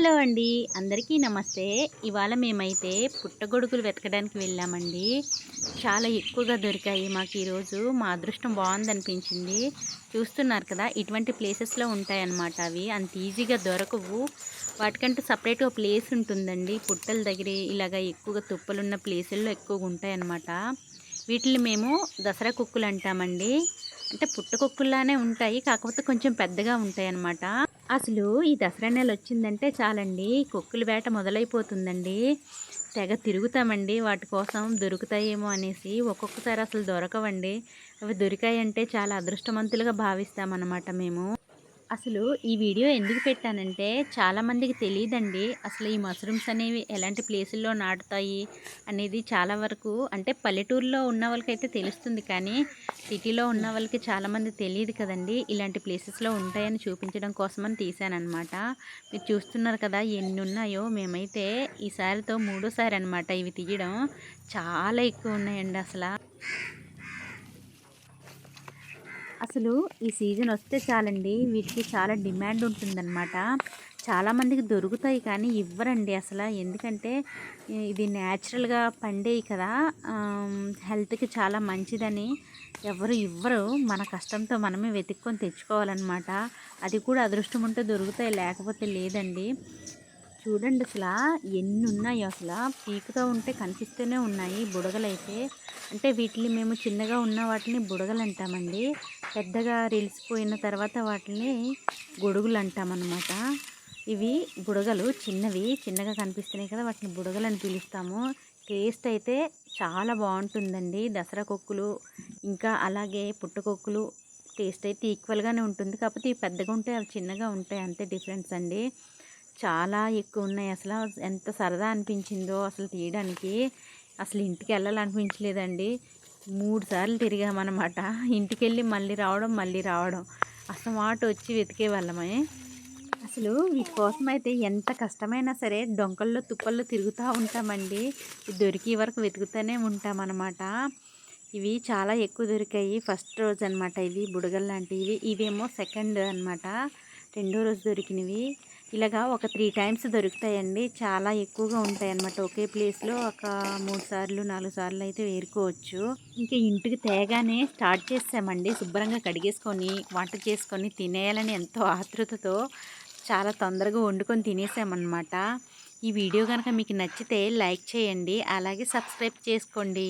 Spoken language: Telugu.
హలో అండి. అందరికీ నమస్తే. ఇవాళ మేమైతే పుట్టగొడుగులు వెతకడానికి వెళ్ళామండి. చాలా ఎక్కువగా దొరికాయి మాకు ఈరోజు. మా అదృష్టం బాగుందనిపించింది. చూస్తున్నారు కదా ఇటువంటి ప్లేసెస్లో ఉంటాయన్నమాట అవి. అంత ఈజీగా దొరకవు. వాటికంటూ సపరేట్గా ప్లేస్ ఉంటుందండి. పుట్టల దగ్గర ఇలాగ ఎక్కువగా తుప్పలున్న ప్లేసుల్లో ఎక్కువగా ఉంటాయన్నమాట. వీటిని మేము దసరా కుక్కులు అంటామండి. అంటే పుట్టకొక్కుల్లానే ఉంటాయి కాకపోతే కొంచెం పెద్దగా ఉంటాయి అన్నమాట అసలు ఈ దసరా నెల వచ్చిందంటే చాలండి కుక్కుల వేట మొదలైపోతుందండి. తెగ తిరుగుతామండి. వాటి కోసం దొరుకుతాయేమో అనేసి ఒక్కొక్కసారి అసలు దొరకవండి. అవి దొరికాయంటే చాలా అదృష్టవంతులుగా భావిస్తామన్నమాట మేము. అసలు ఈ వీడియో ఎందుకు పెట్టానంటే చాలామందికి తెలియదండి అసలు ఈ మష్రూమ్స్ అనేవి ఎలాంటి ప్లేసుల్లో నాటుతాయి అనేది చాలా వరకు అంటే పల్లెటూరులో ఉన్న వాళ్ళకైతే తెలుస్తుంది. కానీ సిటీలో ఉన్న వాళ్ళకి చాలామంది తెలియదు కదండి. ఇలాంటి ప్లేసెస్లో ఉంటాయని చూపించడం కోసమని తీశానమాట మీరు చూస్తున్నారు కదా ఎన్ని ఉన్నాయో మేమైతే ఈసారితో మూడోసారి అనమాట ఇవి తీయడం. చాలా ఎక్కువ ఉన్నాయండి అసలు. అసలు ఈ సీజన్ వస్తే చాలండి వీటికి చాలా డిమాండ్ ఉంటుందన్నమాట. చాలామందికి దొరుకుతాయి కానీ ఇవ్వరండి అసలు. ఎందుకంటే ఇది న్యాచురల్గా పండేవి కదా. హెల్త్కి చాలా మంచిదని ఎవరు ఇవ్వరు. మన కష్టంతో మనమే వెతుక్కొని తెచ్చుకోవాలన్నమాట. అది కూడా అదృష్టం ఉంటే దొరుకుతాయి లేకపోతే లేదండి. చూడండి అసలు ఎన్ని ఉన్నాయో అసలు. పీకుతూ ఉంటే కనిపిస్తూనే ఉన్నాయి బుడగలైతే. అంటే వీటిని మేము చిన్నగా ఉన్న వాటిని బుడగలు అంటామండి పెద్దగా రిలిసిపోయిన తర్వాత వాటిని గొడుగులు అంటామన్నమాట ఇవి బుడగలు చిన్నవి చిన్నగా కనిపిస్తున్నాయి కదా వాటిని బుడగలు అని పిలుస్తాము. టేస్ట్ అయితే చాలా బాగుంటుందండి. దసరా కొక్కులు ఇంకా అలాగే పుట్టకొక్కులు టేస్ట్ అయితే ఈక్వల్గానే ఉంటుంది. కాకపోతే ఇవి పెద్దగా ఉంటాయి అవి చిన్నగా ఉంటాయి. అంతే డిఫరెన్స్ అండి. చాలా ఎక్కువ ఉన్నాయి అసలు ఎంత సరదా అనిపించిందో అసలు తీయడానికి. అసలు ఇంటికి వెళ్ళాలనిపించలేదండి మూడు సార్లు తిరిగామన్నమాట. ఇంటికి వెళ్ళి మళ్ళీ రావడం మళ్ళీ రావడం. అసలు మాట వచ్చి వెతికే వాళ్ళమే. అసలు వీటి కోసం అయితే ఎంత కష్టమైనా సరే డొంకల్లో తుప్పల్లో తిరుగుతూ ఉంటామండి. దొరికి వరకు వెతుకుతూనే ఉంటామన్నమాట. ఇవి చాలా ఎక్కువ దొరికాయి. ఫస్ట్ రోజు అనమాట ఇవి బుడగల్ లాంటివి ఇవేమో సెకండ్ అనమాట రెండో రోజు దొరికినవి. ఇలాగా ఒక త్రీ టైమ్స్ దొరుకుతాయండి. చాలా ఎక్కువగా ఉంటాయి అన్నమాట ఒకే ప్లేస్లో ఒక మూడు సార్లు నాలుగు సార్లు అయితే వేరుకోవచ్చు. ఇంకా ఇంటికి తేగానే స్టార్ట్ చేసామండి. శుభ్రంగా కడిగేసుకొని వంట చేసుకొని తినేయాలని ఎంతో ఆతృతతో చాలా తొందరగా వండుకొని తినేసామన్నమాట. ఈ వీడియో కనుక మీకు నచ్చితే లైక్ చేయండి. అలాగే సబ్స్క్రైబ్ చేసుకోండి.